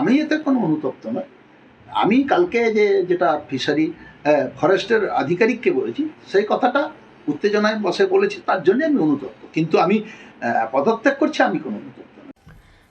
আমি এতে কোনো অনুতপ্ত নয় আমি কালকে যে, যেটা ফিশারি ফরেস্টের আধিকারিককে বলেছি, সেই কথাটা উত্তেজনায় বসে বলেছি, তার জন্যে আমি অনুতপ্ত। কিন্তু আমি পদত্যাগ করছি, আমি কোনো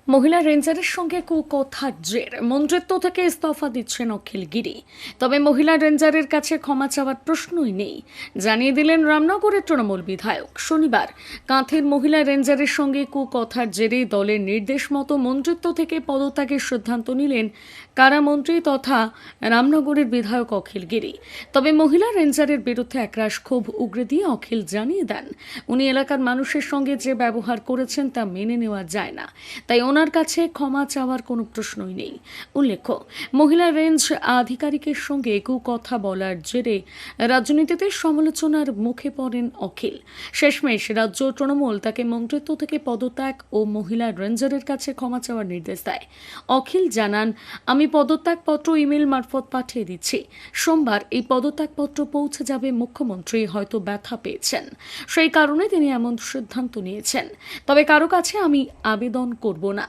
মহিলা রেঞ্জারের সঙ্গে কুকথার জের। মন্ত্রিত্ব থেকে ইস্তফা দিচ্ছেন অখিল গিরি। তবে মহিলা রেঞ্জারের কাছে ক্ষমা চাওয়ার প্রশ্নই নেই। জানিয়ে দিলেন রামনগরের তৃণমূল বিধায়ক। শনিবার কাঁথের মহিলা রেঞ্জারের সঙ্গে কুকথার জেরে দলের নির্দেশ মতো মন্ত্রিত্ব থেকে পদত্যাগের সিদ্ধান্ত নিলেন কারামন্ত্রী তথা রামনগরের বিধায়ক অখিল গিরি। তবে মহিলা রেঞ্জারের বিরুদ্ধে একরাশ ক্ষোভ উগরে দিয়ে অখিল জানিয়ে দেন। উনি এলাকার মানুষের সঙ্গে যে ব্যবহার করেছেন তা মেনে নেওয়া যায় না। তাই কাছে ক্ষমা চাওয়ার কোনো প্রশ্নই নেই। উল্লেখ্য, মহিলা রেঞ্জ আধিকারিকের সঙ্গে কথা বলার জেরে রাজনীতিতে সমালোচনার মুখে পড়েন অখিল। শেষমেশ রাজ্য তৃণমূল তাকে মন্ত্রিত্ব থেকে পদত্যাগ ও মহিলা রেঞ্জারের কাছে ক্ষমা চাওয়ার নির্দেশ দেয়। অখিল জানান, আমি পদত্যাগপত্র ইমেল মারফত পাঠিয়ে দিচ্ছি। সোমবার এই পদত্যাগপত্র পৌঁছে যাবে মুখ্যমন্ত্রী হয়তো ব্যথা পেয়েছেন। সেই কারণে তিনি এমন সিদ্ধান্ত নিয়েছেন। তবে কারও কাছে আমি আবেদন করব না।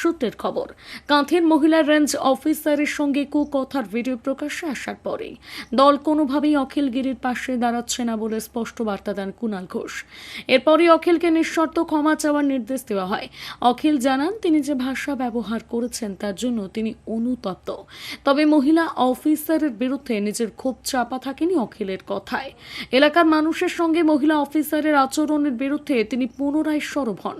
সূত্রের খবর, কাঁথের মহিলা রেঞ্জ অফিসারের সঙ্গে কুকথার ভিডিও প্রকাশ্যে আসার পরেই দল কোনোভাবেই অখিলগিরির পাশে দাঁড়াচ্ছে না বলে স্পষ্ট বার্তা দেন কুণাল ঘোষ। এরপরই অখিলকে নিঃশর্ত ক্ষমা চাওয়ার নির্দেশ দেওয়া হয়। অখিল জানান, তিনি যে ভাষা ব্যবহার করেছেন তার জন্য তিনি অনুতপ্ত। তবে মহিলা অফিসারের বিরুদ্ধে নিজের ক্ষোভ চাপা থাকেনি অখিলের কথায়। এলাকার মানুষের সঙ্গে মহিলা অফিসারের আচরণের বিরুদ্ধে তিনি পুনরায় সরব হন।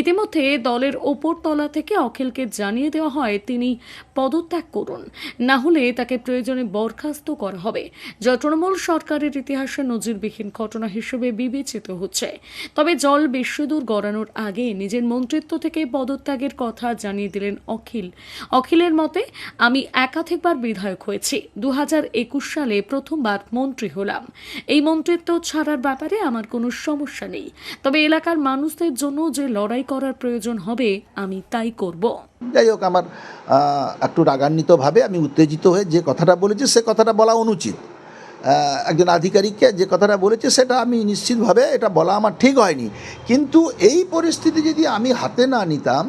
ইতিমধ্যে দলের ওপর তলা থেকে অখিলকে জানিয়ে দেওয়া হয়, তিনি পদত্যাগ করুন। না হলে তাকে প্রয়োজনে বরখাস্ত করা হবে। যা তৃণমূল সরকারের ইতিহাসে নজিরবিহীন ঘটনা হিসেবে বিবেচিত হচ্ছে। তবে জল বেশিদূর গড়ানোর আগে নিজের মন্ত্রিত্ব থেকে পদত্যাগের কথা জানিয়ে দিলেন অখিল। অখিলের মতে, আমি একাধিকবার বিধায়ক হয়েছি। দু একুশ সালে প্রথমবার মন্ত্রী হলাম। এই মন্ত্রিত্ব ছাড়ার ব্যাপারে আমার কোনো সমস্যা নেই। তবে এলাকার মানুষদের জন্য যে লড়াই করার প্রয়োজন হবে, আমি তাই করব। যাই হোক আমার একটু রাগান্বিতভাবে আমি উত্তেজিত হয়ে যে কথাটা বলেছি, সে কথাটা বলা অনুচিত। একজন আধিকারিককে যে কথাটা বলেছে, সেটা আমি নিশ্চিতভাবে এটা বলা আমার ঠিক হয়নি। কিন্তু এই পরিস্থিতি যদি আমি হাতে না নিতাম,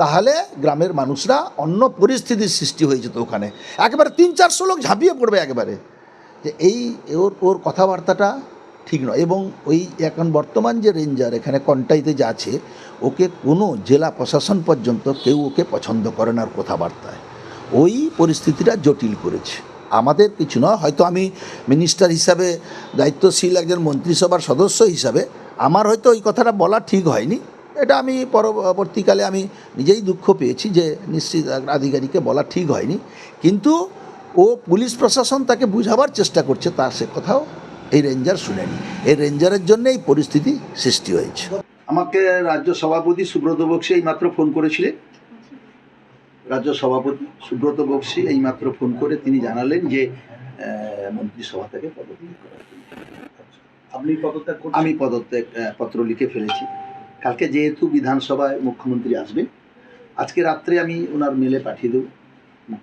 তাহলে গ্রামের মানুষরা অন্য পরিস্থিতির সৃষ্টি হয়ে যেত ওখানে। একেবারে তিন চারশো লোক ঝাঁপিয়ে পড়বে একেবারে। যে এই ওর ওর কথাবার্তাটা ঠিক নয়। এবং ওই এখন বর্তমান যে রেঞ্জার এখানে কন্টাইতে যা আছে ওকে কোনো জেলা প্রশাসন পর্যন্ত কেউ ওকে পছন্দ করে না ওর কথাবার্তায়। ওই পরিস্থিতিটা জটিল করেছে। আমাদের কিছু নয়। হয়তো আমি মিনিস্টার হিসাবে, দায়িত্বশীল একজন মন্ত্রিসভার সদস্য হিসাবে, আমার হয়তো ওই কথাটা বলা ঠিক হয়নি। এটা আমি পরবর্তীকালে আমি নিজেই দুঃখ পেয়েছি যে নিশ্চিত আধিকারিককে বলা ঠিক হয়নি। কিন্তু ও পুলিশ প্রশাসন তাকে বুঝাবার চেষ্টা করছে তার সে কথাও এই রেঞ্জার শুনেনি। এই রেঞ্জারের জন্য এই পরিস্থিতি সৃষ্টি হয়েছে। আমাকে রাজ্য সভাপতি সুব্রত বক্সি এইমাত্র ফোন করেছিলেন রাজ্য সভাপতি সুব্রত বক্সি এইমাত্র ফোন করে তিনি জানালেন যে মন্ত্রিসভা থেকে পদত্যাগ আপনি পদত্যাগ আমি পদত্যাগ পত্র লিখে ফেলেছি। কালকে যেহেতু বিধানসভায় মুখ্যমন্ত্রী আসবেন আজকে রাত্রে আমি ওনার মেলে পাঠিয়ে দেবো।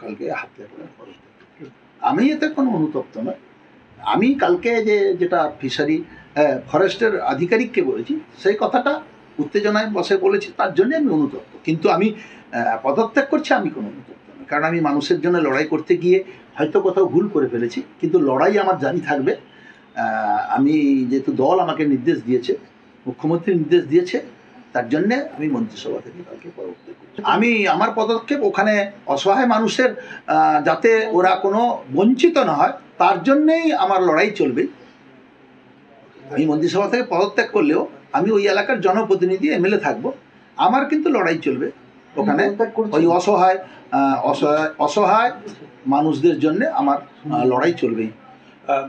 কালকে হাতে করব। আমি এতে কোনো অনুতপ্ত নয় আমি কালকে যে যেটা ফিশারি ফরেস্টের আধিকারিককে বলেছি, সেই কথাটা উত্তেজনায় বসে বলেছি, তার জন্য আমি অনুতপ্ত। কিন্তু আমি পদত্যাগ করছি, আমি কোনো অনুতপ্ত নয় কারণ আমি মানুষের জন্য লড়াই করতে গিয়ে হয়তো কোথাও ভুল করে ফেলেছি, কিন্তু লড়াই আমার জানি থাকবে। আমি যেহেতু দল আমাকে নির্দেশ দিয়েছে, মুখ্যমন্ত্রী নির্দেশ দিয়েছে, তার জন্যে আমি মন্ত্রিসভা থেকে কালকে পদত্যাগ আমি আমার পদক্ষেপ ওখানে অসহায় মানুষের যাতে ওরা কোনো বঞ্চিত না হয় তার জন্যেই আমার লড়াই চলবে। আমি মন্ত্রিসভা থেকে পদত্যাগ করলেও আমি ওই এলাকার জনপ্রতিনিধি এমএলএ থাকব। আমার কিন্তু লড়াই চলবে ওখানে। ওই অসহায় অসহায় অসহায় মানুষদের জন্য আমার লড়াই চলবেই।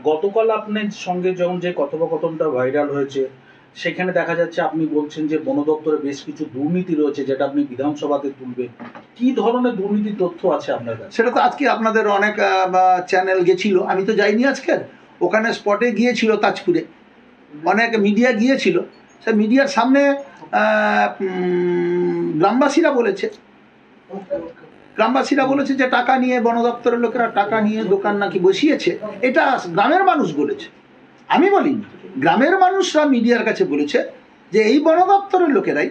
গতকাল আপনার সঙ্গে যখন যে কথোপকথনটা ভাইরাল হয়েছে সেখানে দেখা যাচ্ছে আপনি বলছেন যে বন দপ্তরে বেশ কিছু দুর্নীতি রয়েছে যেটা আপনি বিধানসভাতে তুলবেন। কি ধরনের দুর্নীতির তথ্য আছে আপনার কাছে? সেটা তো আজকে আপনাদের অনেক চ্যানেল গেছিল। আমি তো যাইনি আজকের। ওখানে স্পটে গিয়েছিল তাজপুরে। অনেক মিডিয়া গিয়েছিল। সে মিডিয়ার সামনে গ্রামবাসীরা বলেছে। গ্রামবাসীরা বলেছে যে টাকা নিয়ে বন দপ্তরের লোকেরা টাকা নিয়ে দোকান নাকি বসিয়েছে। এটা গ্রামের মানুষ বলেছে। আমি বলি গ্রামের মানুষরা মিডিয়ার কাছে বলেছে যে এই বন দপ্তরের লোকেরাই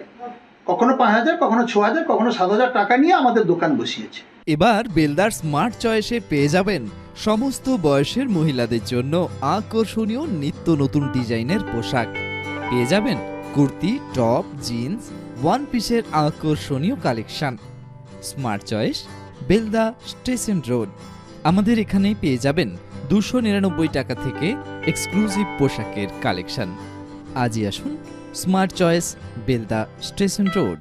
কখনো পাঁচ হাজার, কখনো ছ হাজার, কখনো সাত হাজার টাকা নিয়ে আমাদের দোকান বসিয়েছে। এবার বেলদার স্মার্ট চয়েসে পেয়ে যাবেন সমস্ত বয়সের মহিলাদের জন্য আকর্ষণীয় নিত্য নতুন ডিজাইনের পোশাক। পেয়ে যাবেন কুর্তি, টপ, জিন্স ওয়ান পিসের আকর্ষণীয় collection. Smart choice, Belda station road. আমাদের এখানেই পেয়ে যাবেন দুশো নিরানব্বই টাকা থেকে এক্সক্লুসিভ পোশাকের কালেকশন। আজই আসুন smart choice Belda station road.